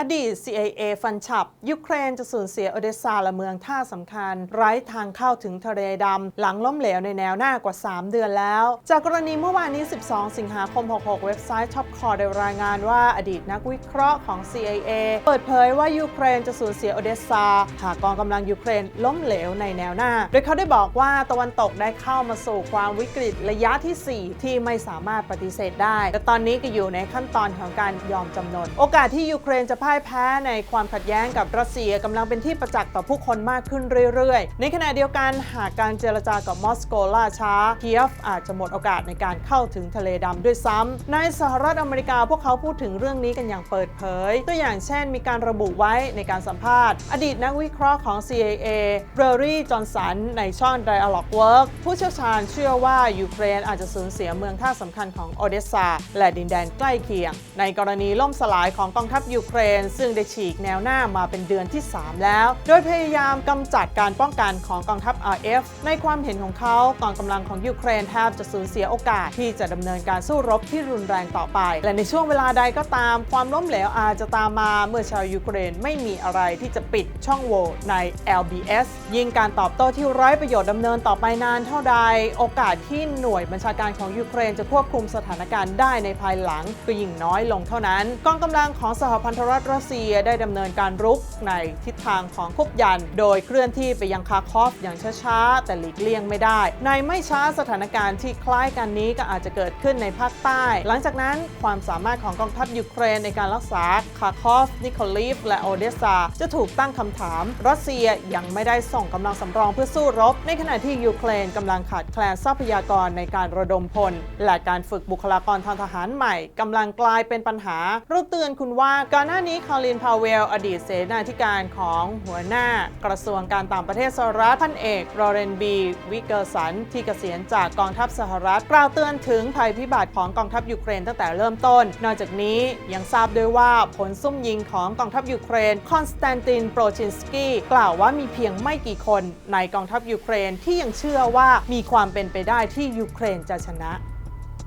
อดีต CIA ฟันฉับ ยูเครนจะสูญเสียโอเดสซาและเมืองท่าสำคัญ ไร้ทางเข้าถึงทะเลดำ หลังล้มเหลวในแนวหน้ากว่า 3 เดือนแล้ว จากกรณีเมื่อวานนี้ 12 สิงหาคม 66 เว็บไซต์ท็อปคอได้รายงานว่าอดีตนักวิเคราะห์ของ CIA เปิดเผยว่ายูเครนจะสูญเสียโอเดสซาหากกองกำลังยูเครนล้มเหลวในแนวหน้า โดยเขาได้บอกว่าตะวันตกได้เข้ามาสู่ความวิกฤตระยะที่ 4 ที่ไม่สามารถปฏิเสธได้ แต่ตอนนี้ก็อยู่ในขั้นตอนของการยอมจำนน โอกาสที่ยูเครนจะพายแพ้ในความขัดแย้งกับรัสเซียกำลังเป็นที่ประจักษ์ต่อผู้คนมากขึ้นเรื่อยๆ ในขณะเดียวกันหากการเจรจากับมอสโกล่าช้าเคียฟอาจจะหมดโอกาสในการเข้าถึงทะเลดำด้วยซ้ำในสหรัฐอเมริกาพวกเขาพูดถึงเรื่องนี้กันอย่างเปิดเผย ตัวอย่างเช่นมีการระบุไว้ในการสัมภาษณ์ อดีตนักวิเคราะห์ของ CIA เบอร์รี่จอห์นสันในช่อง Dialogue Work ผู้เชี่ยวชาญเชื่อว่ายูเครนอาจจะสูญเสียเมืองท่าสำคัญของโอเดสซาและดินแดนใกล้เคียง ในกรณีล่มสลายของกองทัพยูเครนซึ่งได้ฉีกแนวหน้ามาเป็นเดือนที่ 3 แล้ว โดยพยายามกำจัดการป้องกันของกองทัพ RF ในความเห็นของเขากองกำลังของยูเครนแทบจะสูญเสียโอกาสที่จะดำเนินการสู้รบที่รุนแรงต่อไป และในช่วงเวลาใดก็ตาม ความล้มเหลวอาจจะตามมาเมื่อชาวยูเครนไม่มีอะไรที่จะปิดช่องโหว่ใน LBS ยิ่งการตอบโต้ที่ไร้ประโยชน์ดำเนินต่อไปนานเท่าใด โอกาสที่หน่วยบัญชาการของยูเครนจะควบคุมสถานการณ์ได้ในภายหลังก็ยิ่งน้อยลงเท่านั้น กองกำลังของสหพันธรัฐรัสเซียได้ดำเนินการรุกในทิศทางของคุบยัน โดยเคลื่อนที่ไปยังคาคอฟอย่างช้าๆ แต่หลีกเลี่ยงไม่ได้ ในไม่ช้าสถานการณ์ที่คล้ายกันนี้ก็อาจจะเกิดขึ้นในภาคใต้ หลังจากนั้นความสามารถของกองทัพยูเครนในการรักษาคาคอฟ นิโคลีฟ และโอเดซา จะถูกตั้งคำถาม รัสเซียยังไม่ได้ส่งกำลังสำรองเพื่อสู้รบ ในขณะที่ยูเครนกำลังขาดแคลนทรัพยากรในการระดมพล และการฝึกบุคลากรทางทหารใหม่กำลังกลายเป็นปัญหาเราเตือนคุณว่าก่อนหน้านี้คารินพาวเวล อดีตเสนาธิการของหัวหน้ากระทรวงการต่างประเทศสหรัฐพันเอกโรเรนบีวิกเกอร์สัน ที่เกษียณจากกองทัพสหรัฐ กล่าวเตือนถึงภัยพิบัติของกองทัพยูเครนตั้งแต่เริ่มต้น นอกจากนี้ยังทราบด้วยว่าผลซุ่มยิงของกองทัพยูเครน คอนสแตนตินโปรชินสกี้กล่าวว่ามีเพียงไม่กี่คนในกองทัพยูเครนที่ยังเชื่อว่ามีความเป็นไปได้ที่ยูเครนจะชนะ